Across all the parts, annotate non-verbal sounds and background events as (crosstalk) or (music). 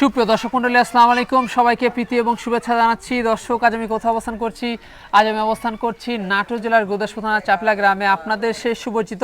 সুপ্রিয় দর্শক মন্ডলী, আসসালামু আলাইকুম। সবাইকে প্রীতি এবং শুভেচ্ছা জানাচ্ছি। দর্শক, আজ আমি কোথাও অবস্থান করছি? আজ আমি অবস্থান করছি নাটোর জেলার গোদাসপুর থানা চাপলা গ্রামে। আপনাদের সেই সুপরিচিত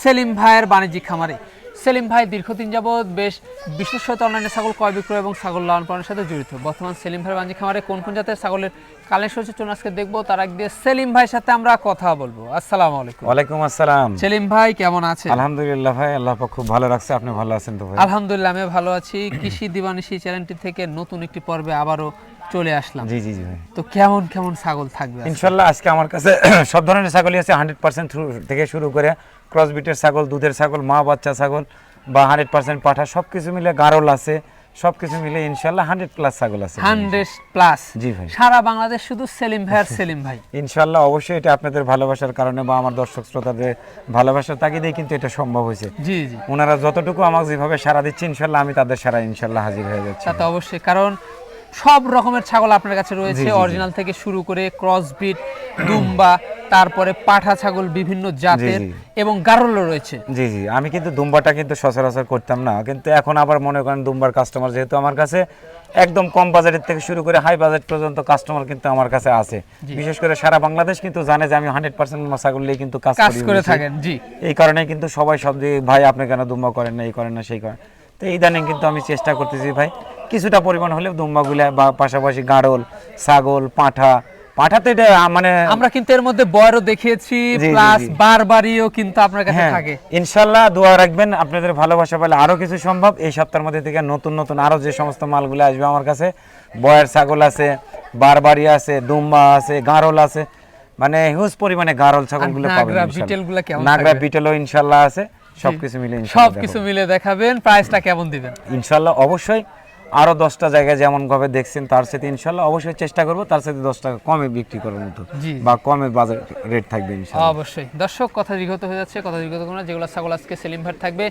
সেলিম ভাইয়ের বাণিজ্যিক খামারে। সেলিম ভাই দীর্ঘদিন যাবৎ বেশ বিশেষত অনলাইনে ছাগল ক্রয় বিক্রয় এবং ছাগল লালন পালনের সাথে জড়িত। বর্তমান সেলিম ভাইয়ের বাণিজ্যিক খামারে কোন কোন জাতের ছাগলের কালেকশন হচ্ছে চলুন আজকে দেখব। তার আগে দিয়ে সেলিম ভাইয়ের সাথে আমরা কথা বলব। আসসালামু আলাইকুম। ওয়ালাইকুম আসসালাম। সেলিম ভাই কেমন আছেন? আলহামদুলিল্লাহ ভাই আল্লাহ পাক খুব ভালো রাখছে। আপনি ভালো আছেন তো ভাই? আলহামদুলিল্লাহ আমি ভালো আছি। কৃষি দিবানিশি চ্যানেলটি থেকে নতুন একটি পর্বে আবারও চলে আসলাম। জি জি জি তো কেমন কেমন ছাগল থাকবে আজকে? ইনশাল্লাহ আজকে আমার কাছে (clears throat) সব ধরনের ছাগলই আছে। হান্ড্রেড পার্সেন্ট থেকে শুরু করে ক্রস বিটের ছাগল দুধের ছাগল মা বাচ্চা ছাগল বা হান্ড্রেড পার্সেন্ট পাঠা সব কিছু মিলে গারল আছে সব কিছু মিলে ইনশাল্লাহ হান্ড্রেড প্লাস ছাগল আছে। হান্ড্রেড প্লাস জি ভাই। সারা বাংলাদেশ শুধু সেলিম ভাই আর (laughs) সেলিম ভাই। ইনশাল্লাহ অবশ্যই এটা আপনাদের ভালোবাসার কারণে বা আমার দর্শক শ্রোতাদের ভালোবাসার তাগিদেই কিন্তু এটা সম্ভব হয়েছে। জি জি। ওনারা যতটুকু আমাকে যেভাবে সারা দিচ্ছে ইনশাল্লাহ আমি তাদের সারা ইনশাল্লাহ হাজির হয়ে যাচ্ছি। তা তো অবশ্যই কারণ সব রকমের ছাগল আপনার কাছে রয়েছে। অরিজিনাল থেকে শুরু করে ক্রস বিট দুম্বা তারপরে পাঠা ছাগল বিভিন্ন জাতের এবং গারলও রয়েছে। জি জি। আমি কিন্তু দুম্বাটা কিন্তু সচরাচর করতাম না। কিন্তু এখন আবার মনে করেন দুম্বার কাস্টমার যেহেতু আমার কাছে একদম কম বাজারের থেকে শুরু করে হাই বাজেট পর্যন্ত কাস্টমার কিন্তু আমার কাছে আছে। বিশেষ করে সারা বাংলাদেশ কিন্তু জানে যে আমি হান্ড্রেড পার্সেন্ট ছাগল নিয়ে কিন্তু কাজ করে থাকেন জি। এই কারণে কিন্তু সবাই সব যে ভাই আপনি কেন দুম্বা করেন না এই করেন না সেই করেন তো এই দানে কিন্তু আমি চেষ্টা করতেছি ভাই কিছুটা পরিমাণ হলেও দুম্বাগুলা বা পাশাপাশি গাড়ল ছাগল পাঁঠা। পাঁঠা তো এটা মানে আমরা কিন্তু এর মধ্যে বয়রও দেখিয়েছি প্লাস বারবারিও কিন্তু আপনার কাছে হ্যাঁ থাকে। দোয়া রাখবেন আপনাদের ভালোবাসা পেলে আরও কিছু সম্ভব। এই সপ্তাহের মধ্যে থেকে নতুন নতুন আরও যে সমস্ত মালগুলো আসবে আমার কাছে বয়ের ছাগল আছে বারবারি আছে দুম্বা আছে গারল আছে মানে হিউজ পরিমাণে গারল ছাগলগুলো পাবেন। বিটেলগুলো কেমন নাগরা বিটেলও ইনশাল্লাহ আছে সবকিছু মিলে সব ইনশাল্লাহ কিছু দেখাবো। মিলে দেখাবেন প্রাইসটা কেমন দিবেন? ইনশাল্লাহ অবশ্যই আরও দশটা জায়গায় যেমন ভাবে দেখছেন তার সাথে ইনশাল্লাহ অবশ্যই চেষ্টা করব তার সাথে দশ টাকা কমে বিক্রি করার মতো বা কমে বাজার রেট থাকবে অবশ্যই। দর্শক কথা দীর্ঘত হয়ে যাচ্ছে কথা দীর্ঘত কোনো যেগুলো ছাগল আজকে সেলিম ভাট থাকবে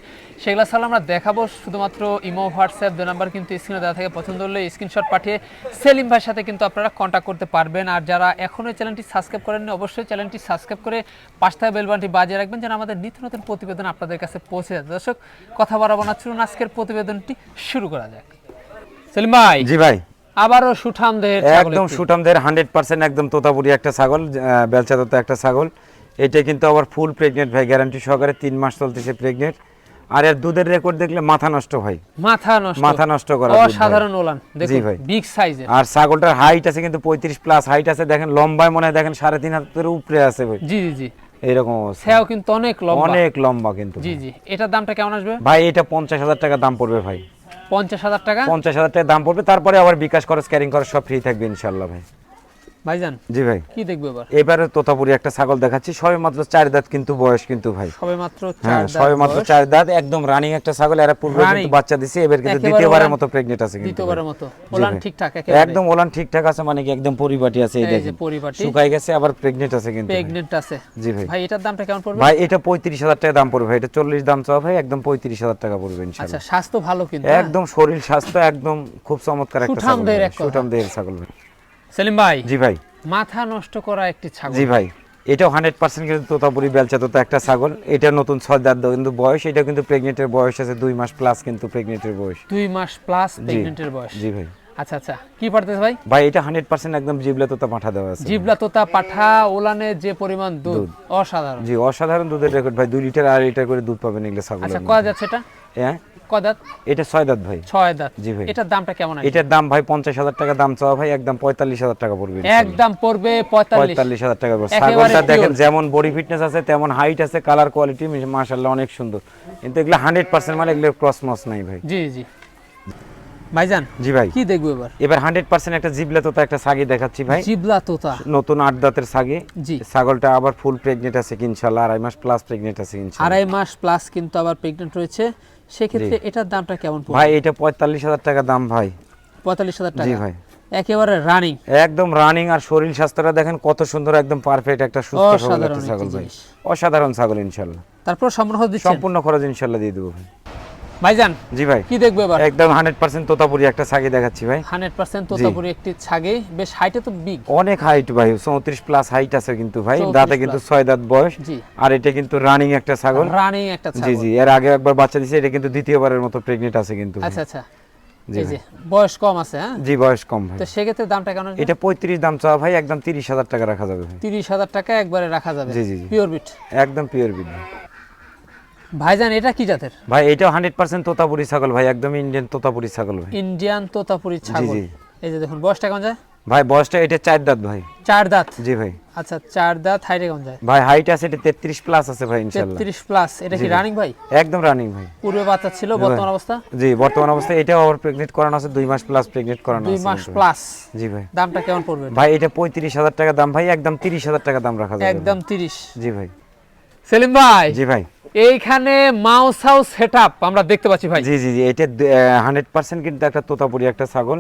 সেগুলো ছাগল আমরা দেখাবো শুধুমাত্র ইমো হোয়াটসঅ্যাপ দু নাম্বার কিন্তু স্ক্রিনে দেওয়া থাকে পছন্দ হলে স্ক্রিনশট পাঠিয়ে সেলিম ভাইয়ের সাথে কিন্তু আপনারা কন্ট্যাক্ট করতে পারবেন। আর যারা এখনও চ্যানেলটি সাবস্ক্রাইব করেননি অবশ্যই চ্যানেলটি সাবস্ক্রাইব করে পাঁচ থাকা বেলবানটি বাজিয়ে রাখবেন যেন আমাদের নিত্য নতুন প্রতিবেদন আপনাদের কাছে পৌঁছে যায়। দর্শক কথা বাড়াবো না চলুন আজকের প্রতিবেদনটি শুরু করা যাক। সেলিম ভাই জি ভাই। আবারও সুঠাম দেহের ছাগল একদম সুঠামদের হান্ড্রেড পার্সেন্ট একদম তোতাপুরি একটা ছাগল বেলচা তোতা একটা ছাগল। এটা কিন্তু আবার ফুল প্রেগনেন্ট ভাই গ্যারান্টি সহকারে তিন মাস চলতেছে প্রেগনেন্ট আর এর দুধের রেকর্ড দেখলে মাথা নষ্ট হয়। মাথা নষ্ট। মাথা নষ্ট করা অসাধারণ ওলান। দেখুন। বিগ সাইজের আর ছাগলটার হাইট আছে কিন্তু পঁয়ত্রিশ প্লাস হাইট আছে। দেখেন লম্বায় মনে হয় দেখেন সাড়ে তিন হাতের উপরে আছে ভাই। জি জি জি। এইরকম অবস্থা। সেও কিন্তু অনেক লম্বা। অনেক লম্বা কিন্তু জি জি। এটার দামটা কেমন আসবে? ভাই এটা পঞ্চাশ হাজার টাকা দাম পড়বে ভাই। পঞ্চাশ হাজার টাকা। পঞ্চাশ হাজার টাকা দাম পড়বে, তারপরে আবার বিকাশ খরচ ক্যারিং খরচ সব ফ্রি থাকবে ইনশাল্লাহ ভাই। ভাইজান জি ভাই। কি দেখব এবার? এবারে তোতাপুরি একটা ছাগল দেখাচ্ছি। সবে মাত্র চার দাঁত কিন্তু বয়স কিন্তু ভাই। সবে মাত্র হ্যাঁ সবে মাত্র চার দাঁত একদম রানিং একটা ছাগল এরা পূর্বে কিন্তু বাচ্চা দিছে এবার কিন্তু দ্বিতীয়বারের মতো আছে কিন্তু দ্বিতীয়বারের মতো। ওলান ঠিকঠাক একদম ওলান ঠিকঠাক আছে মানে কি একদম পরিপাটি আছে এই দেখেন। পরিপাটি। শুকাই গেছে আবার প্রেগনেন্ট আছে কিন্তু ভাই। প্রেগনেন্ট আছে। জি ভাই। ভাই এটার দামটা কেমন পড়বে? ভাই এটা পঁয়ত্রিশ হাজার টাকা দাম পড়বে ভাই। এটা চল্লিশ দাম চাওয়া ভাই একদম পঁয়ত্রিশ হাজার টাকা পড়বে আচ্ছা স্বাস্থ্য ভালো কিন্তু হ্যাঁ? একদম শরীর স্বাস্থ্য একদম খুব চমৎকার একটা ছাগল ছাগল ভাই। সেলিম ভাই জি ভাই। মাথা নষ্ট করা একটি ছাগল। জি ভাই এটাও হান্ড্রেড পার্সেন্ট কিন্তু তোতাপুরি বেলচা তোতা একটা ছাগল। এটা নতুন ছয় দাঁত কিন্তু বয়স এটা কিন্তু প্রেগনেন্টের বয়স আছে দুই মাস প্লাস কিন্তু প্রেগনেন্টের বয়স। দুই মাস প্লাস প্রেগনেন্টের বয়স। জি ভাই। আচ্ছা আচ্ছা কি পারতেছে ভাই? ভাই এটা হান্ড্রেড পার্সেন্ট একদম জিবলা তোতা পাঠা দেওয়া আছে। জিবলা তোতা পাঠা ওলানে যে পরিমাণ দুধ অসাধারণ। জি অসাধারণ দুধের রেকর্ড ভাই দুই লিটার আড়াই লিটার করে দুধ পাবেন এগুলো ছাগল আচ্ছা কয় যাচ্ছে এটা? হ্যাঁ? কয় দাঁত? এটা ছয় দাঁত ভাই। ছয় দাঁত। জি ভাই। এটার দামটা কেমন এটার দাম ভাই পঞ্চাশ হাজার টাকা দাম চাওয়া ভাই একদম পঁয়তাল্লিশ হাজার টাকা পড়বে। একদম পড়বে পঁয়তাল্লিশ। হাজার টাকা পড়বে। ছাগলটা দেখেন যেমন বডি ফিটনেস আছে তেমন হাইট আছে কালার কোয়ালিটি মাশাল্লাহ অনেক সুন্দর। কিন্তু এগুলো হান্ড্রেড পার্সেন্ট মানে এগুলো ক্রস মস নাই ভাই। জি জি। ভাইজান জি ভাই। কি দেখব এবার? এবার হান্ড্রেড পার্সেন্ট একটা জিবলা তোতা একটা সাগি দেখাচ্ছি ভাই। জিবলা তোতা। নতুন আট দাঁতের সাগি। জি। ছাগলটা আবার ফুল প্রেগনেন্ট আছে ইনশাল্লাহ আড়াই মাস প্লাস প্রেগনেন্ট আছে ইনশাল্লাহ আড়াই মাস প্লাস কিন্তু আবার প্রেগনেন্ট রয়েছে। সেক্ষেত্রে এটার দামটা কেমন ভাই এটা পঁয়তাল্লিশ হাজার টাকা দাম ভাই। পঁয়তাল্লিশ হাজার জি টাকা? ভাই। একেবারে রানিং একদম রানিং আর শরীর স্বাস্থ্যটা দেখেন কত সুন্দর একদম পারফেক্ট একটা সুস্থ ছাগল ভাই। অসাধারণ ছাগল ইনশাল্লাহ। তারপর সম্পূর্ণ দিচ্ছেন? সম্পূর্ণ খরচ ইনশাল্লাহ দিয়ে দেবো ভাই। ভাইজান জি ভাই। কি দেখব এবার? একদম হান্ড্রেড পার্সেন্ট তোতাপুরি একটা ছাগি দেখাচ্ছি ভাই। হান্ড্রেড পার্সেন্ট তোতাপুরি একটি ছাগে বেশ হাইটে তো বিগ অনেক হাইট ভাই চৌত্রিশ প্লাস হাইট আছে কিন্তু ভাই। দাঁতে কিন্তু দাঁত বয়স। জি। আর এটা কিন্তু রানিং একটা ছাগল। রানিং একটা ছাগল। জি এর আগে একবার বাচ্চা দিছে এটা কিন্তু দ্বিতীয়বারের মতো প্রেগনেন্ট আছে কিন্তু আচ্ছা আচ্ছা। জি বয়স কম আছে হ্যাঁ? জি বয়স কম ভাই। তো সেক্ষেত্রে দামটা কেমন এটা পঁয়ত্রিশ দাম চাওয়া ভাই একদম টাকা রাখা যাবে ভাই। তিরিশ হাজার টাকা একবারে রাখা যাবে। জি, জি, জি। পিওর বিট একদম পিওর বিট ভাইজান এটা কি জাতের? ভাই হান্ড্রেড পার্সেন্ট তোতাপুরি ছাগল ভাই একদম ইন্ডিয়ান তোতাপুরি ছাগল ভাই। ইন্ডিয়ান তোতাপুরি ছাগল। এই যে দেখুন বয়সটা কেমন যায়? ভাই বয়সটা এটা চার দাঁত ভাই। চার দাঁত? জি ভাই। আচ্ছা চার দাঁত হাইটে কেমন যায়? ভাই হাইট আছে এটা তেত্রিশ প্লাস আছে ভাই ইনশাল্লাহ। তেত্রিশ প্লাস এটা কি রানিং ভাই? একদম রানিং ভাই। পূর্বে বাচ্চা ছিল বর্তমান অবস্থা? জি বর্তমান অবস্থায় এটাও আবার প্রেগনেন্ট করানো আছে দুই মাস প্লাস প্রেগনেন্ট করানো আছে মাস প্লাস জি ভাই। দামটা কেমন পড়বে? ভাই এটা পঁয়ত্রিশ হাজার টাকা দাম ভাই একদম তিরিশ হাজার টাকা দাম রাখা যাবে। একদম তিরিশ। জি ভাই। সেলিম ভাই। জি ভাই। এইখানে মাউস হাউস সেটআপ আমরা দেখতে পাচ্ছি ভাই। জি জি জি, এটা হান্ড্রেড পার্সেন্ট কিন্তু একটা তোতাপুরি, একটা ছাগল।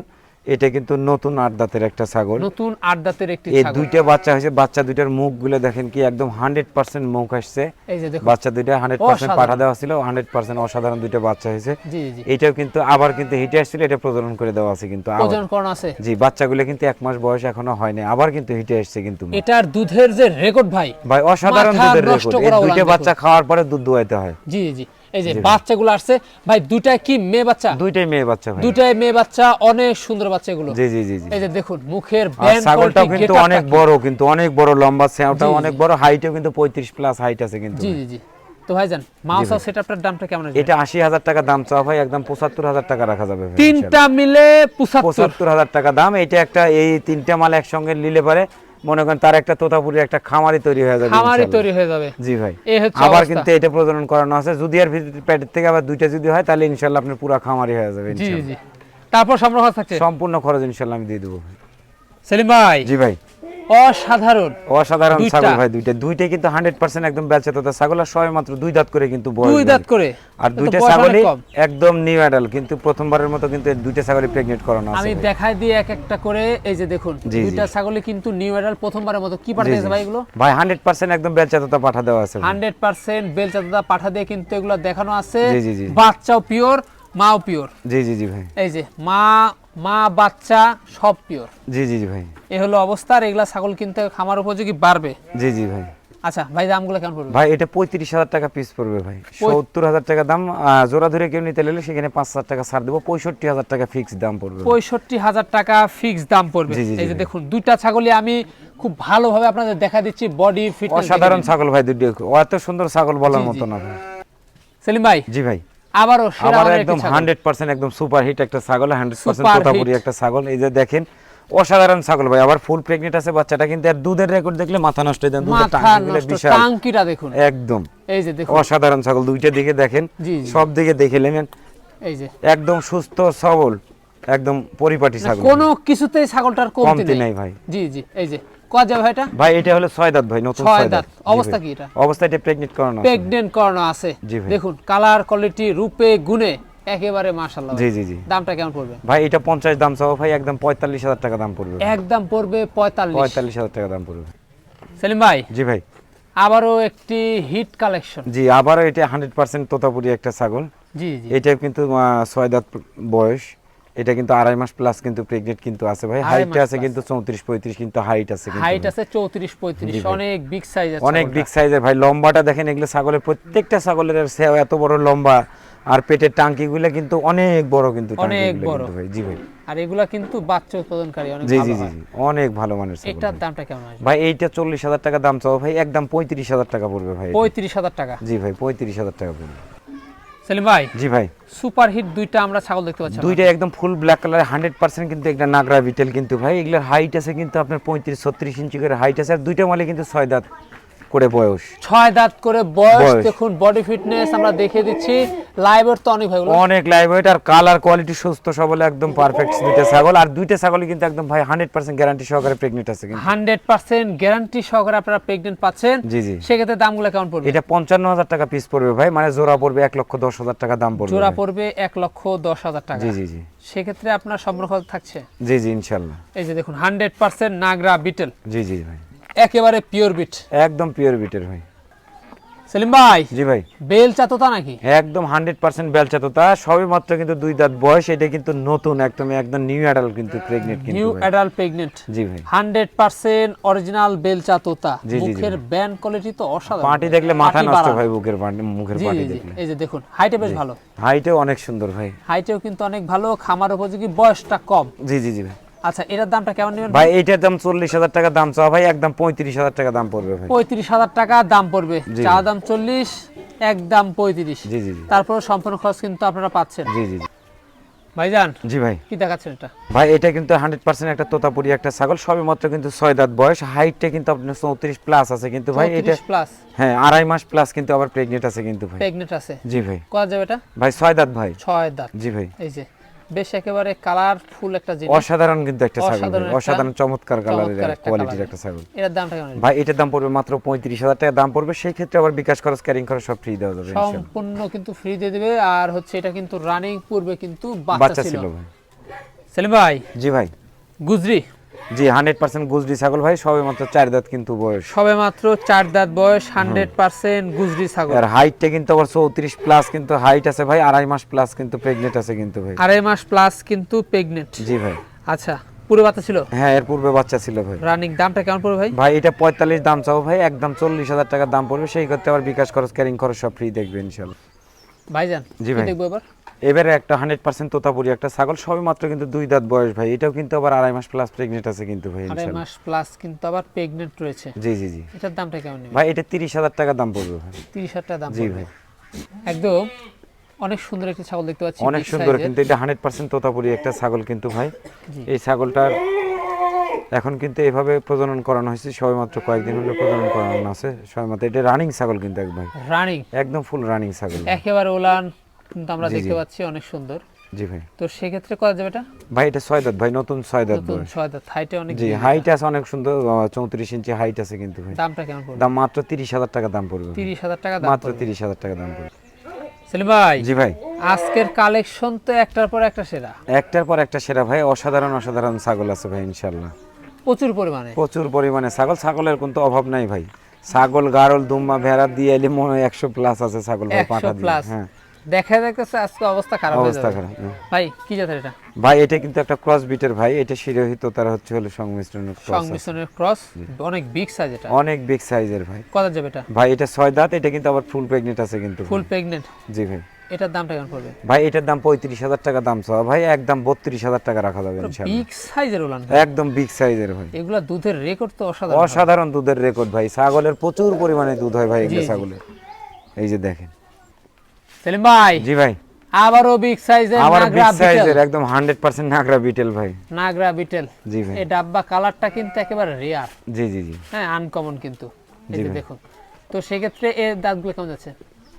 এটা কিন্তু নতুন আট দাঁতের একটা ছাগল। নতুন আট দাঁতের একটি এই দুইটা বাচ্চা হয়েছে বাচ্চা দুইটার মুখগুলো দেখেন কি একদম হান্ড্রেড পার্সেন্ট মুখ আসছে। এই যে দেখুন বাচ্চা দুইটা হান্ড্রেড পার্সেন্ট অসাধারণ। পাঠা দেওয়া ছিল হান্ড্রেড পার্সেন্ট অসাধারণ দুইটা বাচ্চা হয়েছে। জি জি এটাও কিন্তু আবার কিন্তু হিটে আসছিল এটা প্রজনন করে দেওয়া আছে কিন্তু। ওজন কোন আছে। জি বাচ্চাগুলো কিন্তু এক মাস বয়স এখনও হয়নি আবার কিন্তু হিটে আসছে কিন্তু এটার দুধের যে রেকর্ড ভাই ভাই অসাধারণ দুধের রেকর্ড। এই দুইটা বাচ্চা খাওয়ার পরে দুধ দোয়াইতে হয়। জি জি। এই যে বাচ্চাগুলো আসছে। ভাই দুইটা কি মেয়ে বাচ্চা? দুইটাই মেয়ে বাচ্চা ভাই। দুইটাই মেয়ে বাচ্চা অনেক সুন্দর বাচ্চা এগুলো। জি জি জি এই যে দেখুন মুখের ব্যান্ড ছাগলটাও কিন্তু অনেক বড় কিন্তু অনেক বড় লম্বা স্যাওটাও অনেক বড় হাইটও কিন্তু পঁয়ত্রিশ প্লাস হাইট আছে কিন্তু জি জি জি। তো ভাইজান মাউস হাউস সেটআপটার দামটা কেমন আছে? এটা আশি হাজার টাকা দাম চাওয়া ভাই একদম পঁচাত্তর হাজার টাকা রাখা যাবে তিনটা মিলে পঁচাত্তর। পঁচাত্তর হাজার টাকা দাম এটা একটা এই তিনটা মাল একসঙ্গে নিলে পারে মনে করেন তার একটা তোতাপুরি একটা খামারি তৈরি হয়ে যাবে খামারি তৈরি হয়ে যাবে। জি ভাই। আবার কিন্তু এটা প্রজনন করানো আছে। যদি আর পেটের থেকে আবার দুইটা যদি হয় তাহলে ইনশাল্লাহ আপনার পুরো খামারি হয়ে যাবে জি জি। তারপর সম্পর্ক থাকছে? সম্পূর্ণ খরচ ইনশাল্লাহ আমি দিয়ে দেবো সেলিম ভাই। জি ভাই। অসাধারণ। অসাধারণ ছাগল ভাই দুইটা। কিন্তু হান্ড্রেড পার্সেন্ট একদম বেলচা তোতা ছাগল আর সবাই মাত্র দুই দাঁত করে কিন্তু বয়স দুই দাঁত করে। আর দুইটা ছাগলই একদম নিউ কিন্তু প্রথমবারের মতো কিন্তু দুইটা ছাগলই প্রেগনেন্ট করানো আছে আমি দেখাই দিয়ে এক একটা করে এই যে দেখুন দুইটা ছাগলই কিন্তু নিউ প্রথমবারের মতো। কি পাঠিয়েছে ভাই এগুলো? ভাই হান্ড্রেড পার্সেন্ট একদম বেলচা তোতা পাঠা দেওয়া আছে ভাই। হান্ড্রেড পার্সেন্ট বেলচাদা পাঠা দিয়ে কিন্তু এগুলো দেখানো আছে। বাচ্চাও পিওর মাও পিওর জি জি জি ভাই। এই যে মা মা বাচ্চা সব পিওর জি জি জি ভাই। এ হলো অবস্থা আর এগুলা ছাগল কিনতে খামার উপযোগী বাড়বে। জি জি ভাই। আচ্ছা ভাই দামগুলো কেমন পড়বে? ভাই এটা পঁয়ত্রিশ হাজার টাকা পিস পড়বে ভাই। সত্তর হাজার টাকা দাম জোড়া ধরে কেউ নিতে গেলে সেখানে পাঁচ হাজার টাকা ছাড় দেবো পঁয়ষট্টি হাজার টাকা ফিক্স দাম পড়বে পঁয়ষট্টি হাজার টাকা ফিক্স দাম পড়বে। এই যে দেখুন দুইটা ছাগলই আমি খুব ভালোভাবে আপনাদের দেখা দিচ্ছি বডি ফিটনেস অসাধারণ ছাগল ভাই দুটি এত সুন্দর ছাগল বলার। মতো না ভাই। সেলিম ভাই জি ভাই। আবারও সেরা একদম ছাগল। হান্ড্রেড পার্সেন্ট একদম সুপার হিট একটা ছাগল হান্ড্রেড পার্সেন্ট Super তোতাপুরি একটা ছাগল। এই যে দেখেন অসাধারণ ছাগল ভাই। আবার ফুল প্রেগনেন্ট আছে বাচ্চাটা কিন্তু আর দুধের রেকর্ড দেখলে মাথা নষ্ট হয়ে যায় দুধের টাঙ্কিগুলো বিশাল। টাঙ্কিটা দেখুন। একদম। এই যে দেখুন। অসাধারণ ছাগল দুইটা দিকে দেখেন। সব দিকে দেখে নেবেন। এই যে। একদম সুস্থ সবল একদম পরিপাটি ছাগল। কোনো কিছুতেই ছাগলটার কমতি নাই ভাই। জি জি এই যে। কয় যাবে এটা ভাই এটা হলো ছয় দাঁত ভাই নতুন ছয় ছয় দাঁত। দাঁত। অবস্থা কি এটা? অবস্থা এটা প্রেগনেন্ট করানো আছে। প্রেগনেন্ট করানো আছে। দেখুন কালার কোয়ালিটি রূপে গুণে একেবারে মাশাআল্লাহ জি জি জি। দামটা কেমন পড়বে? ভাই এটা পঞ্চাশ দাম চাও ভাই একদম পঁয়তাল্লিশ হাজার টাকা দাম পড়বে একদম পড়বে পঁয়তাল্লিশ। পঁয়তাল্লিশ হাজার টাকা দাম পড়বে সেলিম ভাই জি ভাই। আবারও একটি হিট কালেকশন জি আবারও এটা হান্ড্রেড পার্সেন্ট তোতাপুরি একটা ছাগল। জি জি। এটা কিন্তু ছয় দাঁত বয়স। এটা কিন্তু আড়াই মাস প্লাস কিন্তু প্রেগনেন্ট কিন্তু আছে ভাই। হাইট আছে কিন্তু চৌত্রিশ পঁয়ত্রিশ কিন্তু হাইট আছে কিন্তু হাইট আছে চৌত্রিশ পঁয়ত্রিশ জি ভাই। অনেক বিগ সাইজ আছে অনেক বিগ সাইজের ভাই। লম্বাটা দেখেন এগুলো ছাগলের প্রত্যেকটা ছাগলের এত বড় লম্বা। আর পেটের টাঙ্কিগুলো কিন্তু অনেক বড় কিন্তু অনেক বড়। ভাই। জি ভাই। আর এগুলা কিন্তু বাচ্চা উৎপাদনকারী অনেক জি ভালো জি জি অনেক ভালো মানের ছাগল এটার দামটা কেমন আসবে? ভাই এইটা চল্লিশ হাজার টাকা দাম চাও ভাই। একদম পঁয়ত্রিশ হাজার টাকা পড়বে ভাই এটা। পঁয়ত্রিশ হাজার টাকা। জি ভাই পঁয়ত্রিশ হাজার টাকা পড়বে। সেলিম ভাই জি ভাই। সুপার হিট দুইটা আমরা ছাগল দেখতে পাচ্ছি দুইটা একদম full black colour hundred percent কিন্তু একটা নাগরা বিটেল কিন্তু ভাই। এগুলোর হাইট আছে কিন্তু আপনার পঁয়ত্রিশ ছত্রিশ ইঞ্চি করে হাইট আছে। আর দুইটা মালে কিন্তু ছয় দাঁত। করে বয়স? ছয় দাঁত করে বয়স। দেখুন বডি ফিটনেস আমরা দেখিয়ে দিচ্ছি। লাইভের তো অনেক ভাই অনেক লাইভ ওয়েট আর কালার কোয়ালিটি সুস্থ সবল একদম পারফেক্ট দুইটা ছাগল। আর দুইটা ছাগল কিন্তু একদম ভাই হান্ড্রেড পার্সেন্ট গ্যারান্টি সহকারে প্রেগনেন্ট আছে কিন্তু। হান্ড্রেড পার্সেন্ট গ্যারান্টি সহকারে আপনারা প্রেগনেন্ট পাচ্ছেন। জি জি। সেক্ষেত্রে দামগুলো কেমন পড়বে? এটা পঞ্চান্ন হাজার টাকা পিস পড়বে ভাই। মানে জোড়া পড়বে এক লক্ষ দশ হাজার টাকা দাম পড়বে জোড়া পড়বে এক লক্ষ দশ হাজার টাকা। জি জি জি। সেক্ষেত্রে আপনার সম্পর্ক থাকছে? জি জি ইনশাল্লাহ। এই যে দেখুন হান্ড্রেড পার্সেন্ট নাগরা বিটেল জি জি ভাই। একেবারে পিওর বিট একদম পিওর বিটের ভাই। সেলিম ভাই জি ভাই। বেল চাতোতা নাকি? একদম হান্ড্রেড পার্সেন্ট বেলচাততা সবই মাত্র কিন্তু দুই দাঁত বয়স এটা কিন্তু নতুন একদম একদম নিউ অ্যাডাল্ট কিন্তু প্রেগনেন্ট কিন্তু নিউ। অ্যাডাল্ট প্রেগনেন্ট জি ভাই। হান্ড্রেড পার্সেন্ট অরিজিনাল বেলচা তোতা। মুখের ব্যান্ড কোয়ালিটি তো অসাধারণ। পাটি দেখলে মাথা নষ্ট পাটি মুখের জি পাটি দেখলে। এই যে দেখুন হাইটে বেশ ভালো। হাইটেও অনেক সুন্দর ভাই। হাইটেও কিন্তু অনেক ভালো খামার উপযোগী বয়সটা কম। জি জি জি ভাই। আচ্ছা এটার দামটা কেমন নেবেন ভাই এইটার দাম চল্লিশ হাজার টাকা দাম চাওয়া ভাই একদম পঁয়ত্রিশ হাজার টাকা দাম পড়বে ভাই। পঁয়ত্রিশ হাজার টাকা দাম পড়বে। চা দাম চল্লিশ এক দাম পঁয়ত্রিশ। জি জি তারপর সম্পূর্ণ খরচ কিন্তু আপনারা পাচ্ছেন। জি জি। ভাইজান জি ভাই। কি দেখাচ্ছেন এটা? ভাই এটা কিন্তু হান্ড্রেড পার্সেন্ট একটা তোতাপুরি একটা ছাগল সবে মাত্র কিন্তু ছয় দাঁত বয়স। হাইটটা কিন্তু আপনার চৌত্রিশ প্লাস আছে কিন্তু ভাই এটা প্লাস। হ্যাঁ আড়াই মাস প্লাস কিন্তু আবার প্রেগনেন্ট আছে কিন্তু ভাই। প্রেগনেন্ট আছে। জি ভাই। করা যাবে এটা? ভাই ছয় দাঁত ভাই। ছয় দাঁত। জি ভাই। এই যে। বেশ একেবারে কালারফুল একটা জিনিস। অসাধারণ কিন্তু একটা ছাগল অসাধারণ চমৎকার কালারের কোয়ালিটির একটা ছাগল। এটার দামটা কেমন ভাই এটার দাম পড়বে মাত্র পঁয়ত্রিশ হাজার টাকা। দাম পড়বে সেই ক্ষেত্রে আবার বিকাশ খরচ ক্যারিং খরচ সব ফ্রি দেওয়া যাবে। সম্পূর্ণ কিন্তু ফ্রি দিয়ে দিবে আর হচ্ছে এটা কিন্তু রানিং পূর্বে কিন্তু বাচ্চা ছিল ভাই। সেলিম ভাই জি ভাই। গুজরি জি হান্ড্রেড পার্সেন্ট গুজরি ছাগল ভাই সবে মাত্র চার দাঁত কিন্তু বয়স। সবে মাত্র চার দাঁত বয়স হান্ড্রেড পার্সেন্ট গুজরি ছাগল। আর হাইটটা কিন্তু আবার চৌত্রিশ প্লাস কিন্তু হাইট আছে ভাই আড়াই মাস প্লাস কিন্তু প্রেগনেন্ট আছে কিন্তু ভাই। আড়াই মাস প্লাস কিন্তু প্রেগনেন্ট জি ভাই। আচ্ছা পুরো বাচ্চা ছিল? হ্যাঁ এর পূর্বে বাচ্চা ছিল ভাই। রানিং দামটা কেমন পড়বে ভাই? ভাই এটা পঁয়তাল্লিশ দাম চাও ভাই একদম চল্লিশ হাজার টাকা দাম পড়বে সেই ক্ষেত্রে আবার বিকাশ খরচ ক্যারিং খরচ সব ফ্রি দেখবে ইনশাল্লাহ। ভাইজান জি ভাই। দেখব এবার? এবারে একটা হান্ড্রেড পার্সেন্ট তোতাপুরি একটা ছাগল সবে মাত্র কিন্তু দুই দাঁত বয়স ভাই। এটাও কিন্তু আবার আড়াই মাস প্লাস প্রেগনেন্ট আছে কিন্তু ভাই আড়াই মাস প্লাস কিন্তু আবার প্রেগনেন্ট রয়েছে। জি জি জি। এটার দামটা কেমন ভাই এটা তিরিশ হাজার টাকা দাম পড়বে ভাই। তিরিশ হাজার টাকা দাম জি ভাই। একদম অনেক সুন্দর একটি ছাগল দেখতে পাচ্ছি অনেক সুন্দর কিন্তু এটা হান্ড্রেড পার্সেন্ট তোতাপুরি একটা ছাগল কিন্তু ভাই। এই ছাগলটার এখন কিন্তু এভাবে প্রজনন করানো হয়েছে সবেমাত্র কয়েকদিন হলো প্রজনন করানো আছে সবেমাত্র এটা রানিং ছাগল কিন্তু এক ভাই। রানিং একদম ফুল রানিং ছাগল। একেবারে ওলান কিন্তু আমরা দেখতে পাচ্ছি অনেক সুন্দর। জি ভাই। তো সেক্ষেত্রে করা যাবে এটা? ভাই এটা ছয় দাঁত ভাই নতুন ছয় দাঁত নতুন ছয় দাঁত হাইটে অনেক জি হাইট আছে অনেক সুন্দর চৌত্রিশ ইঞ্চি হাইট আছে কিন্তু ভাই। দামটা কেমন পড়বে? দাম মাত্র তিরিশ হাজার টাকা দাম পড়বে। ভাই। তিরিশ হাজার টাকা দাম মাত্র। তিরিশ হাজার টাকা দাম পড়বে। সেলিম ভাই জি ভাই। আজকের কালেকশন তো একটার পর একটা সেরা। একটার পর একটা সেরা ভাই অসাধারণ অসাধারণ ছাগল আছে ভাই ইনশাল্লাহ প্রচুর পরিমাণে। প্রচুর পরিমাণে ছাগল ছাগলের কিন্তু অভাব নাই ভাই। ছাগল গারল দুম্মা ভেড়া দিয়ে এলে মনে হয় একশো প্লাস আছে ছাগল ভাই পাঠা দিয়ে হ্যাঁ। দেখা যাচ্ছে আজকে অবস্থা খারাপ হয়ে অবস্থা যাবে। হ্যাঁ। ভাই কি জাতের এটা? ভাই এটা কিন্তু একটা ক্রস বিটের ভাই এটা শিরোহিত তার হচ্ছে হলো সংমিশ্রণের ক্রস সংমিশ্রণের ক্রস অনেক বিগ সাইজ এটা। অনেক বিগ সাইজের ভাই। কত যাবে এটা? ভাই এটা ছয় দাঁত এটা কিন্তু আবার ফুল প্রেগনেন্ট আছে কিন্তু ফুল প্রেগনেন্ট জি ভাই। এটার দামটা কেমন পড়বে? ভাই এটার দাম পঁয়ত্রিশ হাজার টাকা দাম চাওয়া। ভাই একদম বত্রিশ হাজার টাকা রাখা যাবে বিগ সাইজের ওলান একদম বিগ সাইজের ভাই। এগুলা দুধের রেকর্ড তো অসাধারণ। অসাধারণ দুধের রেকর্ড ভাই। ছাগলের প্রচুর পরিমাণে দুধ হয় ভাই এগুলো। ছাগলের। এই যে দেখেন। সেলিম ভাই জি ভাই। আবারও বিগ সাইজের আবার বিগ সাইজের একদম হান্ড্রেড পার্সেন্ট নাগরা বিটেল ভাই। নাগরা বিটেল জি ভাই। এই ডাব্বা কালারটা কিন্তু একেবারে রেয়ার জি জি জি। হ্যাঁ আনকমন কিন্তু। এই যে দেখুন। তো সেক্ষেত্রে এর দাঁতগুলো কেমন যাচ্ছে?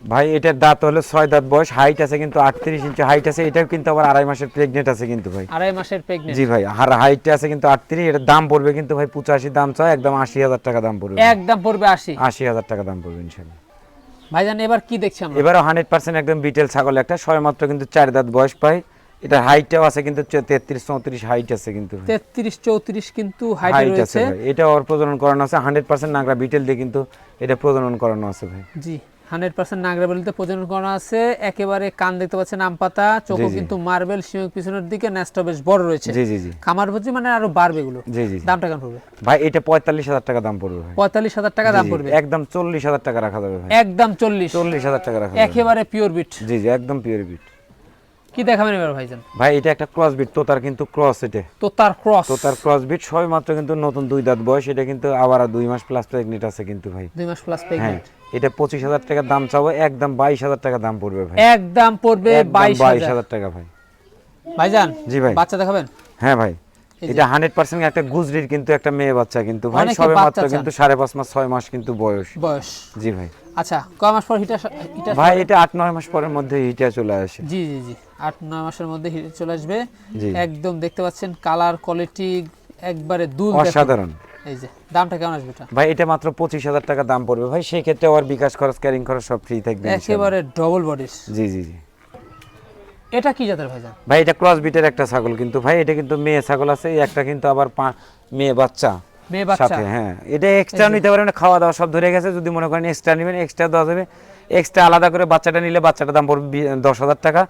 ভাই এটার দাঁত হলো ছয় দাঁত বয়স হাইট আছে কিন্তু আটত্রিশ ইঞ্চি হাইট আছে এটাও কিন্তু আবার আড়াই মাসের প্রেগনেন্ট আছে কিন্তু ভাই। আড়াই মাসের প্রেগনেন্ট জি ভাই আর হাইটটা আছে কিন্তু আটত্রিশ এটার দাম পড়বে কিন্তু ভাই পঁচাশি দাম চায় একদম আশি হাজার টাকা দাম পড়বে। একদম পড়বে আশি। আশি হাজার টাকা দাম পড়বে ইনশাল্লাহ। ভাইজান এবার কি দেখছি আমরা? এবারও হান্ড্রেড পার্সেন্ট একদম বিটেল ছাগল একটা সবে মাত্র কিন্তু চার দাঁত বয়স পায় এটা হাইটটাও আছে কিন্তু তেত্রিশ চৌত্রিশ হাইট আছে কিন্তু। ভাই। তেত্রিশ চৌত্রিশ কিন্তু হাইট আছে রয়েছে। এটা ওর প্রজনন করানো আছে হান্ড্রেড পার্সেন্ট নাগরা বিটেল দিয়ে কিন্তু এটা প্রজনন করানো আছে ভাই। জি। হান্ড্রেড পার্সেন্ট নাগরা বেলিতে প্রজনন করা আছে। একেবারে কান দেখতে পাচ্ছেন আম পাতা চোখও জি। কিন্তু মার্বেল সিংহ পিছনের দিকে ন্যাস্টা বেশ বড় রয়েছে। জি জি জি। খামার ভুজি মানে আরও বাড়বে এগুলো। জি জি। দামটা কেমন পড়বে? ভাই এটা পঁয়তাল্লিশ হাজার টাকা দাম পড়বে পঁয়তাল্লিশ হাজার টাকা দাম পড়বে? একদম চল্লিশ হাজার টাকা রাখা যাবে একদম চল্লিশ। চল্লিশ হাজার টাকা রাখা একেবারে পিওর বিট জি জি একদম পিওর বিট কি দেখাবেন এবার ভাইজান? ভাই এটা একটা ক্রস বিট তো তার কিন্তু ক্রস এটা। তো তার ক্রস তো তার ক্রস বিট সবে মাত্র কিন্তু নতুন দুই দাঁত বয়স এটা কিন্তু আবার দুই মাস প্লাস প্রেগনেন্ট আছে কিন্তু ভাই। দুই মাস প্লাস হ্যাঁ প্রেগনেন্ট এটা পঁচিশ হাজার টাকা দাম চাবো একদম বাইশ হাজার টাকা দাম পড়বে ভাই। একদম পড়বে বাইশ হাজার। টাকা ভাই। ভাইজান জি ভাই। বাচ্চা দেখাবেন? হ্যাঁ ভাই এটা হান্ড্রেড পার্সেন্ট একটা গুজরির কিন্তু একটা মেয়ে বাচ্চা কিন্তু ভাই সবে মাত্র কিন্তু সাড়ে পাঁচ মাস ছয় মাস কিন্তু বয়স। বয়স। জি ভাই। আচ্ছা কয় মাস পর হিটা হিটা ভাই এটা আট নয় মাস পরের মধ্যে হিটা চলে আসে। জি জি জি। আট নয় মাসের মধ্যে চলে আসবে। একদম দেখতে পাচ্ছেন কালার কোয়ালিটি একবারে দুধ অসাধারণ। এই যে দামটা কেমন আসবে এটা? ভাই এটা মাত্র পঁচিশ হাজার টাকা দাম পড়বে। ভাই সেই ক্ষেত্রে আবার বিকাশ খরচ ক্যারিং খরচ সব ফ্রি থাকবে একেবারে ডবল বডির জি জি জি। এটা কি জাতের ভাইজান ভাই এটা ক্রস বিটের একটা ছাগল কিন্তু ভাই এটা কিন্তু মেয়ে ছাগল আছে একটা কিন্তু আবার মেয়ে বাচ্চা। মেয়ে বাচ্চা। হ্যাঁ। এটা এক্সট্রা নিতে পারবেন খাওয়া দাওয়া সব ধরে গেছে যদি মনে করেন এক্সট্রা নেবেন এক্সট্রা দেওয়া যাবে। এক্সট্রা আলাদা করে বাচ্চাটা নিলে বাচ্চাটার দাম পড়বে দশ হাজার টাকা।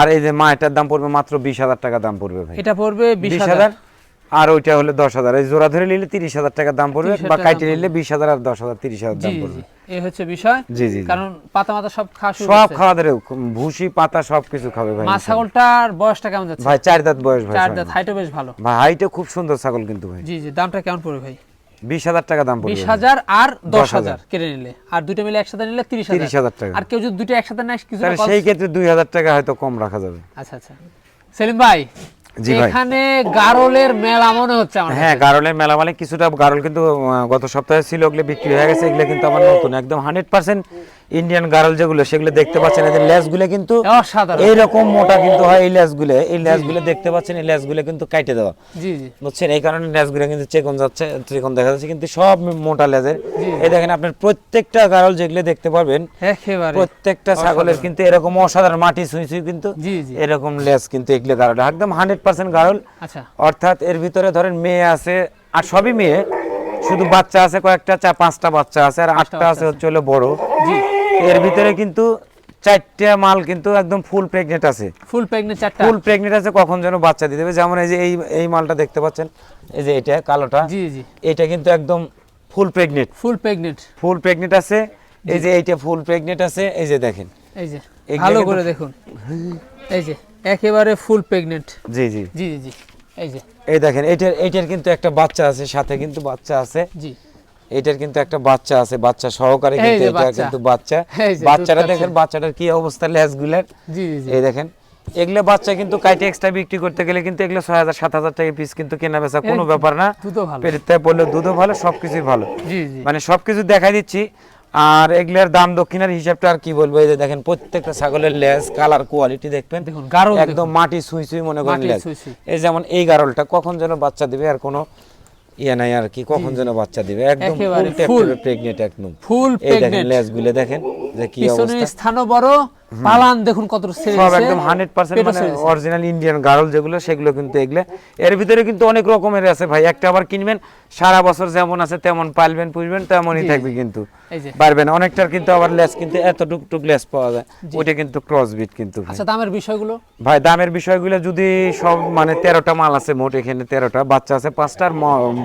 আর এই যে মায়েরটার দাম পড়বে মাত্র বিশ হাজার টাকা দাম পড়বে ভাই। এটা পড়বে বিশ হাজার। আর ওইটা হলে দশ হাজার। এই জোড়া ধরে নিলে তিরিশ হাজার টাকা দাম পড়বে বা কাইটে নিলে বিশ হাজার আর দশ হাজার তিরিশ হাজার দাম পড়বে। এই হচ্ছে বিষয়। জি জি। কারণ পাতা মাতা সব খাওয়া সব খাওয়া দাওয়া ভুসি পাতা সব কিছু খাবে ভাই। মা ছাগলটার বয়সটা কেমন যাচ্ছে? ভাই চার দাঁত বয়স ভাই চার। দাঁত হাইটও বেশ ভালো। ভাই হাইটে খুব সুন্দর ছাগল কিন্তু ভাই। জি জি। দামটা কেমন পড়বে ভাই? বিশ হাজার টাকা দাম বিশ হাজার আর দশ হাজার। কেটে নিলে। আর দুটো মিলে একসাথে নিলে তিরিশ তিরিশ হাজার টাকা। আর কেউ যদি দুটো একসাথে নেয় কিছু সেই ক্ষেত্রে দুই হাজার টাকা হয়তো কম রাখা যাবে। আচ্ছা আচ্ছা। সেলিম ভাই এখানে গারলের মেলা মনে হচ্ছে আমার হ্যাঁ গারলের মেলা মানে কিছুটা গারল কিন্তু গত সপ্তাহে ছিল ওগুলো বিক্রি হয়ে গেছে এগুলো কিন্তু আমার নতুন একদম হান্ড্রেড পার্সেন্ট ইন্ডিয়ান গারল যেগুলো সেগুলো দেখতে পাচ্ছেন এদের লেসগুলো কিন্তু এইরকম মোটা কিন্তু হয় এই লেসগুলো। এই লেসগুলো দেখতে পাচ্ছেন এই লেসগুলো কিন্তু কাটে দেওয়া। জি জি। বুঝছেন? এই কারণে লেসগুলো কিন্তু চেকন যাচ্ছে চেকন দেখা যাচ্ছে কিন্তু সব মোটা লেজের এই দেখেন আপনার প্রত্যেকটা গারল যেগুলো দেখতে পাবেন প্রত্যেকটা ছাগলের কিন্তু এরকম অসাধারণ মাটি ছুঁই ছুঁই কিন্তু এরকম লেস কিন্তু এগুলো গারল একদম হান্ড্রেড পার্সেন্ট গারল অর্থাৎ এর ভিতরে ধরেন মেয়ে আছে আর সবই মেয়ে শুধু বাচ্চা আছে কয়েকটা চা পাঁচটা বাচ্চা আছে আর আটটা আছে হচ্ছে হলো বড়। জি। এর ভিতরে কিন্তু চারটা মাল কিন্তু একদম ফুল প্রেগনেন্ট আছে। ফুল প্রেগনেন্ট চারটা? ফুল প্রেগনেন্ট আছে কখন যেন বাচ্চা দিয়ে দেবে যেমন এই যে এই এই মালটা দেখতে পাচ্ছেন এই যে এটা কালোটা জি জি। এটা কিন্তু একদম full pregnant full pregnant full pregnant আছে এই যে এইটা ফুল প্রেগনেন্ট আছে এই যে দেখেন। এই যে ভালো করে দেখুন। এই যে একেবারে ফুল প্রেগনেন্ট জি জি। জি জি এই যে। এই দেখেন এইটার এইটার কিন্তু একটা বাচ্চা আছে সাথে কিন্তু বাচ্চা আছে। জি। এটার কিন্তু একটা বাচ্চা আছে বাচ্চা সহকারে কিন্তু এটা কিন্তু বাচ্চা। বাচ্চাটা দেখেন বাচ্চাটার কি অবস্থা লেজগুলার? জি জি এই দেখেন এগুলো বাচ্চা কিন্তু কাইটে এক্সট্রা বিক্রি করতে গেলে কিন্তু এগুলো ছয় হাজার সাত হাজার টাকা পিস কিন্তু কেনা বেচা কোনো ব্যাপার না। দুধও ভালো। পেরিতে বললে দুধও ভালো সবকিছুই ভালো। জি জি। মানে সবকিছু দেখাই দিচ্ছি। আর এগুলোর দাম দক্ষিণের হিসাবটা আর কি বলব এই যে দেখেন প্রত্যেকটা ছাগলের লেজ কালার কোয়ালিটি দেখবেন। একদম মাটি ছুঁই ছুঁই মনে করেন লেজ। এই যেমন এই গারলটা কখন যেন বাচ্চা দিবে আর কোনো ইয়ে নাই আর কি? কখন যেন বাচ্চা দিবে? একদম ফুল প্রেগনেন্ট একদম। ফুল এই দেখেন লেজগুলো দেখেন। পিছনের স্থানও বড় পালান দেখুন কত সব একদম হান্ড্রেড পার্সেন্ট পেটও মানে অরিজিনাল ইন্ডিয়ান গারল যেগুলো সেগুলো কিন্তু এগুলো। এর ভিতরে কিন্তু অনেক রকমের আছে ভাই একটা আবার কিনবেন সারা বছর যেমন আছে তেমন পালবেন পুষবেন তেমনই থাকবে কিন্তু। পারবেন অনেকটার কিন্তু আবার লেস কিন্তু এত টুক টুক লেস পাওয়া যায়। ওইটা কিন্তু ক্রসবিট কিন্তু আচ্ছা দামের বিষয়গুলো? ভাই দামের বিষয়গুলো যদি সব মানে তেরোটা মাল আছে মোট এখানে তেরোটা বাচ্চা আছে পাঁচটা আর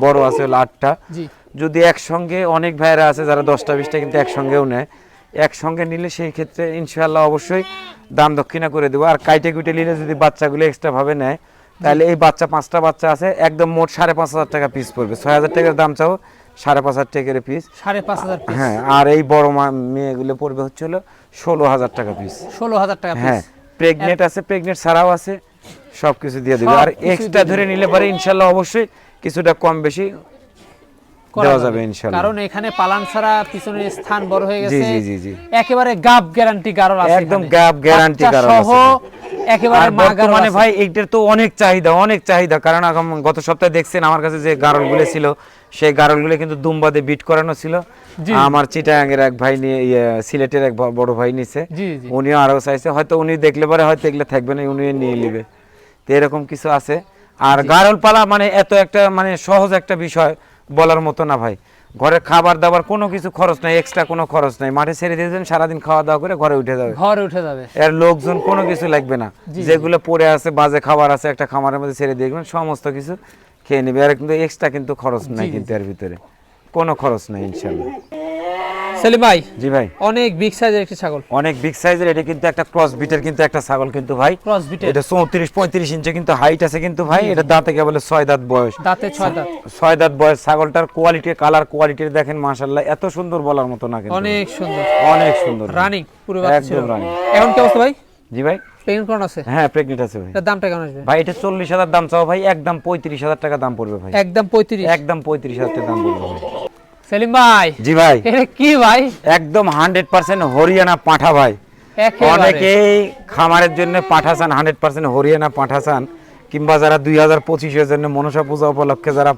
বড় আছে হলো আটটা। জি। যদি একসঙ্গে অনেক ভাইরা আছে যারা দশটা বিশটা কিন্তু একসঙ্গেও নেয়। একসঙ্গে নিলে সেই ক্ষেত্রে ইনশাল্লাহ অবশ্যই দাম দক্ষিণা করে দেবো। আর কাইটে কুইটে নিলে যদি বাচ্চাগুলো এক্সট্রা ভাবে নেয় তাহলে এই বাচ্চা পাঁচটা বাচ্চা আছে একদম মোট সাড়ে পাঁচ হাজার টাকা পিস পড়বে। ছয় হাজার টাকার দাম চাও সাড়ে পাঁচ হাজার টাকার পিস সাড়ে পাঁচ হাজার হ্যাঁ আর এই বড় মা- মেয়েগুলো পড়বে হচ্ছে হলো ষোলো হাজার টাকা পিস ষোলো হাজার টাকা হ্যাঁ প্রেগনেন্ট আছে প্রেগনেন্ট ছাড়াও আছে সব কিছু দিয়ে দেবে। আর এক্সট্রা ধরে নিলে পরে ইনশাল্লাহ অবশ্যই কিছুটা কম বেশি দেওয়া যাবে। ইনশাল্লাহ। কারণ এখানে পালান ছাড়া পিছনের স্থান বড় হয়ে গেছে। জি জি জি। একেবারে গাব গ্যারান্টি গারল আছে একদম গাব বাচ্চা গারল আছে একেবারে আর মা গারল বর্তমানে ভাই এইটার তো অনেক চাহিদা অনেক চাহিদা। কারণ গত সপ্তাহে দেখছেন আমার কাছে যে গারলগুলো ছিল সেই গারলগুলো কিন্তু দুম্বাদে বিট করানো ছিল। আমার চিটাগাঙ্গের এক ভাই নিয়ে ইয়ে, সিলেটের এক বড় ভাই নিছে। উনিও আরও চাইছে। হয়তো উনি দেখলে পরে হয়তো এগুলো থাকবে না উনি নিয়ে নিবে। তো এরকম কিছু আছে। আর গারল পালা মানে এত একটা মানে সহজ একটা বিষয়। বলার মতো না ভাই। ঘরে খাবার দাবার কোনো কিছু খরচ নাই এক্সট্রা কোনো খরচ নাই। মাঠে ছেড়ে দিয়ে দেবেন সারাদিন খাওয়া দাওয়া করে ঘরে উঠে যাবে ঘরে উঠে যাবে। এর লোকজন কোনো কিছু লাগবে না। যেগুলো পড়ে আছে বাজে খাবার আছে একটা খামারের মধ্যে ছেড়ে দিয়ে সমস্ত কিছু খেয়ে নেবে। আর কিন্তু এক্সট্রা কিন্তু খরচ নাই কিন্তু এর ভিতরে। কোনো খরচ নাই ইনশাল্লাহ। সেলিম ভাই জি ভাই। অনেক বিগ সাইজের একটি ছাগল। অনেক বিগ সাইজের এটা কিন্তু একটা ক্রস বিটের কিন্তু একটা ছাগল কিন্তু ভাই। ক্রস বিটের এটা চৌত্রিশ পঁয়ত্রিশ ইঞ্চি কিন্তু হাইট আছে কিন্তু ভাই। এটা দাঁতে কেবল দাঁত বয়স। দাঁতে দাঁত। দাঁত বয়স। ছাগলটার কোয়ালিটি কালার কোয়ালিটি দেখেন মাশাল্লাহ এত সুন্দর বলার মতো না কিন্তু। অনেক সুন্দর। অনেক সুন্দর। রানিং পুরো একদম রানিং এখন কি অবস্থা ভাই? জি ভাই। প্রেগনেন্ট কোন আছে? হ্যাঁ প্রেগনেন্ট আছে ভাই। দামটা কেমন আসবে? ভাই এটা চল্লিশ হাজার দাম চাও ভাই। একদম পঁয়ত্রিশ হাজার টাকা দাম পড়বে ভাই। একদম পঁয়ত্রিশ। একদম পঁয়ত্রিশ হাজার টাকা দাম পড়বে ভাই। সেলিম ভাই। জি ভাই। এটা কি ভাই? একদম হান্ড্রেড পার্সেন্ট হরিয়ানা পাঠা ভাই। অনেকেই খামারের জন্য পাঠা চান হান্ড্রেড পার্সেন্ট হরিয়ানা পাঠা চান কিংবা যারা দুই হাজার পঁচিশের জন্য মনসা পূজা উপলক্ষে যারা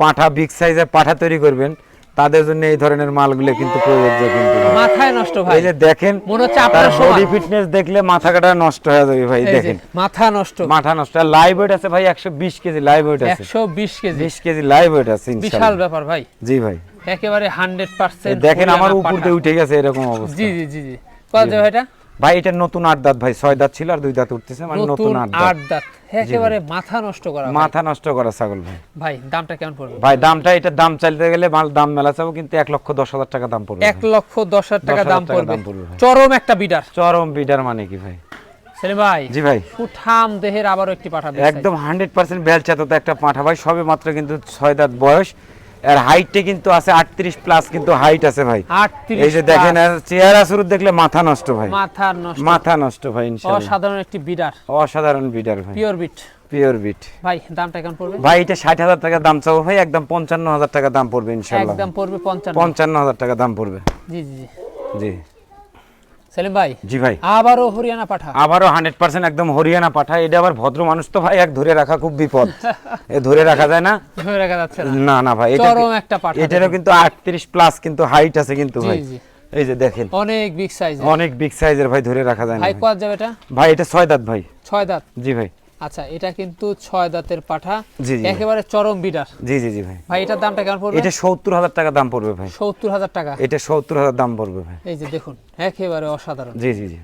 পাঠা বিগ সাইজের পাঠা তৈরি করবেন তাদের জন্য এই ধরনের মালগুলো কিন্তু প্রযোজ্য কিন্তু মাথায় নষ্ট ভাই। এই যে দেখেন মনে হচ্ছে আপনার বডি ফিটনেস দেখলে মাথা কাটা নষ্ট হয়ে যাবে ভাই দেখেন। মাথা নষ্ট। মাথা নষ্ট। লাইভ ওয়েট আছে ভাই একশো বিশ কেজি লাইভ ওয়েট আছে। একশো বিশ কেজি। বিশ কেজি লাইভ ওয়েট আছে বিশাল ব্যাপার ভাই। জি ভাই। একেবারে হান্ড্রেড এই পার্সেন্ট দেখেন আমার উপর দিয়ে উঠে গেছে এরকম অবস্থা। জি জি জি জি। কত যাবে এটা ভাই এটা নতুন আট দাঁত ভাই ছয় দাঁত ছিল আর দুই দাঁত উঠতেছে মানে নতুন আট আট দাঁত। দাঁত একেবারে মাথা নষ্ট করা মাথা নষ্ট করা ছাগল ভাই। ভাই দামটা কেমন পড়বে? ভাই দামটা এটা দাম চাইতে গেলে মাল দাম মেলা চাবো কিন্তু এক লক্ষ দশ হাজার টাকা দাম পড়বে এক লক্ষ দশ হাজার টাকা দাম পড়বে। চরম একটা বিডার। চরম বিডার মানে কি ভাই? সেলিম ভাই জি ভাই। সুঠাম দেহের আবারও একটি পাঠাবে একদম হান্ড্রেড পার্সেন্ট বেলচা তো একটা পাঠা ভাই সবে মাত্র কিন্তু ছয় দাঁত বয়স। আর হাইটে কিন্তু আছে আটত্রিশ প্লাস কিন্তু হাইট আছে ভাই। আটত্রিশ এই যে দেখেন আর চেহারা শুরু দেখলে মাথা নষ্ট ভাই। মাথা নষ্ট। মাথা নষ্ট ভাই ইনশাআল্লাহ। অসাধারণ একটি বিডার অসাধারণ বিডার ভাই। পিওর বিট পিওর বিট ভাই দামটা কেমন পড়বে? ভাই এটা ষাট হাজার টাকা দাম চাও ভাই একদম পঞ্চান্ন হাজার টাকা দাম পড়বে ইনশাআল্লাহ। একদম পড়বে পঞ্চান্ন। পঞ্চান্ন হাজার টাকা দাম পড়বে। জি জি জি। জি। সেলিম ভাই জি ভাই। আবারও হরিয়ানা পাঠা। আবারও হান্ড্রেড পার্সেন্ট একদম হরিয়ানা পাঠা। এটা আবার ভদ্র মানুষ তো ভাই এক ধরে রাখা খুব বিপদ। এ ধরে রাখা যায় না? ধরে রাখা যাচ্ছে না। না ভাই চরম একটা পাঠা এটারও কিন্তু আটত্রিশ প্লাস কিন্তু হাইট আছে কিন্তু ভাই। এই যে দেখেন। অনেক বিগ সাইজ অনেক বিগ সাইজের ভাই ধরে রাখা যায় না ভাই ভাই। কত যাবে এটা? ভাই এটা ছয় দাঁত ভাই। ছয় দাঁত। জি ভাই। আচ্ছা এটা কিন্তু ছয় দাঁতের পাঠা। একেবারে চরম বিডার জি জি জি ভাই। ভাই এটার দামটা কেমন পড়বে? এটা সত্তর হাজার টাকা দাম পড়বে ভাই। সত্তর হাজার টাকা। এটা সত্তর হাজার দাম পড়বে ভাই। এই যে দেখুন একেবারে অসাধারণ। জি জি জি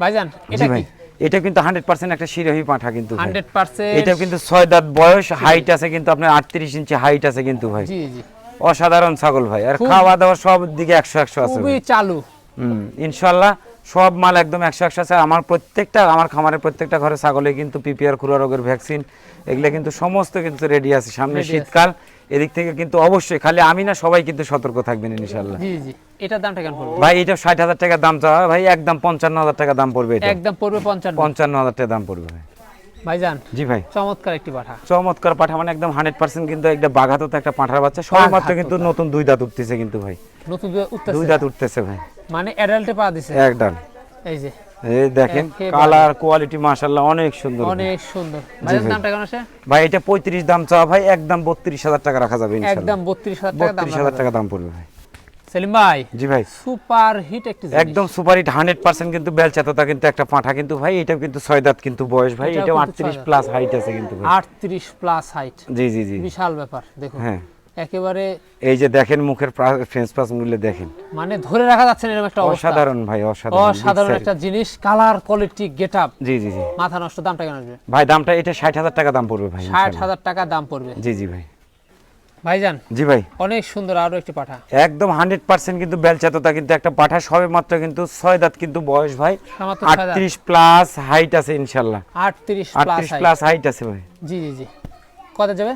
ভাইজান এটা কি? এটা কিন্তু হান্ড্রেড পার্সেন্ট একটা শিরোহী পাঠা কিন্তু। হান্ড্রেড পার্সেন্ট এটা কিন্তু ছয় দাঁত বয়স হাইট আছে কিন্তু আপনার আটত্রিশ ইঞ্চি হাইট আছে কিন্তু ভাই। জি জি। অসাধারণ ছাগল ভাই। আর খাওয়া দাওয়া সব দিকে একশো একশো আছে খুবই চালু। হুম ইনশাল্লাহ সব মাল একদম একশো একশো আছে। আমার প্রত্যেকটা আমার খামারের প্রত্যেকটা ঘরে ছাগলে কিন্তু পিপিআর খুরা রোগের ভ্যাকসিন এগুলো কিন্তু সমস্ত কিন্তু রেডি আছে। সামনে শীতকাল এদিক থেকে কিন্তু অবশ্যই খালি আমি না সবাই কিন্তু সতর্ক থাকবেন ইনশাল্লাহ জি জি। এটার দামটা কেমন পড়বে? ভাই এটা ষাট হাজার টাকা দাম চাওয়া ভাই একদম পঞ্চান্ন হাজার টাকা দাম পড়বে এটা। একদম পড়বে পঞ্চান্ন। পঞ্চান্ন হাজার টাকা দাম পড়বে ভাই। ভাইজান জি ভাই। চমৎকার একটি পাঠা। চমৎকার পাঠা মানে একদম হান্ড্রেড পার্সেন্ট কিন্তু একটা বাঘাতো তো একটা পাঠার বাচ্চা। সবেমাত্র কিন্তু নতুন দুই দাঁত উঠতেছে কিন্তু ভাই। নতুন দুই দাঁত উঠতেছে। ভাই। মানে অ্যাডাল্টে পা দিছে। এক ডাল এই যে। এই দেখেন কালার কোয়ালিটি মাশাআল্লাহ অনেক সুন্দর অনেক সুন্দর। ভাইজান। দামটা কেমন আছে ভাই এটা পঁয়ত্রিশ দাম চাওয়া ভাই একদম বত্রিশ হাজার টাকা রাখা যাবে একদম টাকা দাম বত্রিশ হাজার টাকা দাম পড়বে ভাই। সেলিম ভাই জি ভাই। সুপার হিট একটি একদম সুপার হিট হান্ড্রেড পার্সেন্ট কিন্তু বেলচাততা কিন্তু একটা পাঁঠা কিন্তু ভাই এটাও কিন্তু কিন্তু বয়স ভাই এটাও আটত্রিশ প্লাস হাইট আছে কিন্তু ভাই। আটত্রিশ প্লাস হাইট জি জি জি। বিশাল ব্যাপার দেখুন। হ্যাঁ। একেবারে এই যে দেখেন মুখের ফ্রেঞ্চ পাসগুলো দেখেন। মানে ধরে রাখা যাচ্ছে না এরকম একটা অবস্থা। অসাধারণ ভাই অসাধারণ। অসাধারণ একটা জিনিস কালার কোয়ালিটি গেট আপ জি জি জি। মাথা নষ্ট দামটা কেন আসবে? ভাই দামটা এটা ষাট হাজার টাকা দাম পড়বে ভাই ষাট ইনশাআল্লাহ। হাজার টাকা দাম পড়বে। জি জি ভাই। ভাইজান জি ভাই। অনেক সুন্দর আরও একটি পাঠা। একদম হান্ড্রেড পার্সেন্ট কিন্তু বেলচাততা কিন্তু একটা পাঠা সবে মাত্র কিন্তু দাঁত কিন্তু বয়স ভাই। মাত্র ছয় দাঁত। আটত্রিশ প্লাস হাইট আছে প্লাস হাইট। আছে ভাই। জি জি জি। কত যাবে?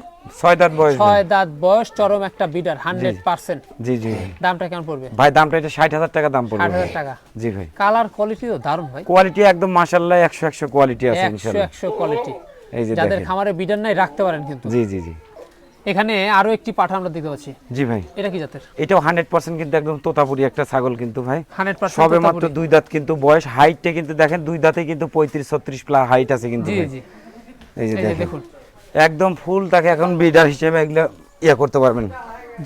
দাঁত বয়স দাঁত বয়স চরম একটা বিডার হান্ড্রেড পার্সেন্ট। জি জি দামটা কেমন পড়বে? ভাই দামটা এটা ষাট হাজার টাকা দাম পড়বে ষাট ভাই। হাজার টাকা। জি ভাই। কালার কোয়ালিটি তো দারুণ ভাই। কোয়ালিটি একদম মাশাল্লাহ একশো একশো কোয়ালিটি আছে একশো একশো কোয়ালিটি। এই যে যাদের খামারে বিডার নাই রাখতে পারেন কিন্তু। জি জি জি। এখানে আরও একটি পাঠা আমরা দেখতে পাচ্ছি। জি ভাই। এটা কি জাতের? এটাও হান্ড্রেড পার্সেন্ট কিন্তু একদম তোতাপুরি একটা ছাগল কিন্তু ভাই। হান্ড্রেড সবে মাত্র দুই দাঁত কিন্তু বয়স হাইটটা কিন্তু দেখেন দুই দাঁতে কিন্তু পঁয়ত্রিশ ছত্রিশ প্লাস হাইট আছে কিন্তু জি জি। এই যে দেখেন। একদম ফুল তাকে এখন বিডার হিসেবে এগুলো ইয়ে করতে পারবেন।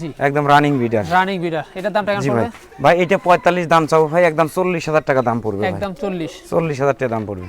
জি। একদম রানিং বিডার রানিং বিডার এটার দামটা কেমন পড়বে? ভাই এটা পঁয়তাল্লিশ দাম চাবো ভাই একদম চল্লিশ হাজার টাকা দাম পড়বে একদম চল্লিশ। চল্লিশ হাজার টাকা দাম পড়বে।